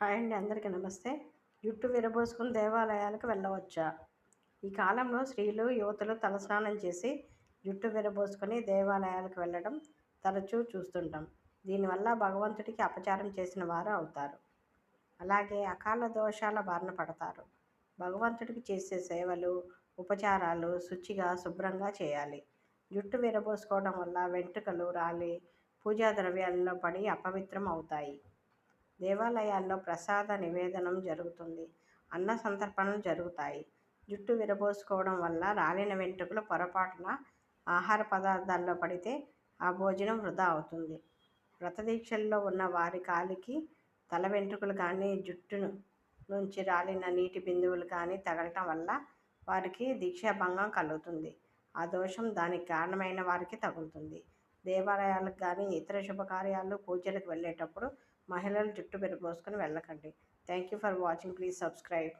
Hi అండి అందరికీ నమస్తే. జుట్టు విరబోసుకుని దేవాలయాలకు వెళ్ళవచ్చా? ఈ కాలంలో స్త్రీలు యువతలు తలస్నానం చేసి జుట్టు విరబోసుకొని దేవాలయాలకు వెళ్ళడం తరచూ చూస్తుంటాం. దీనివల్ల భగవంతుడికి అపచారం చేసిన వారు అవుతారు. అలాగే అకాల దోషాల బారిన పడతారు. భగవంతుడికి చేసే సేవలు ఉపచారాలు శుచిగా శుభ్రంగా చేయాలి. జుట్టు విరబోసుకోవడం వల్ల వెంట్రుకలు రాలి పూజా ద్రవ్యాలలో పడి అపవిత్రం అవుతాయి. దేవాలయాల్లో ప్రసాద నివేదనం జరుగుతుంది. అన్న సంతర్పణలు జరుగుతాయి. జుట్టు విరబోసుకోవడం వల్ల రాలిన వెంట్రుకలు పొరపాటున ఆహార పదార్థాల్లో పడితే ఆ భోజనం వృధా అవుతుంది. వ్రతదీక్షల్లో ఉన్న వారి కాలికి తల వెంట్రుకలు కానీ జుట్టును నుంచి రాలిన నీటి బిందువులు కానీ తగలటం వల్ల వారికి దీక్షాభంగం కలుగుతుంది. ఆ దోషం దానికి కారణమైన వారికి తగులుతుంది. దేవాలయాలకు కానీ ఇతర శుభకార్యాలు పూజలకు వెళ్ళేటప్పుడు మహిళలు జుట్టు విరబోసుకొని వెళ్ళకండి. Thank you for watching please subscribe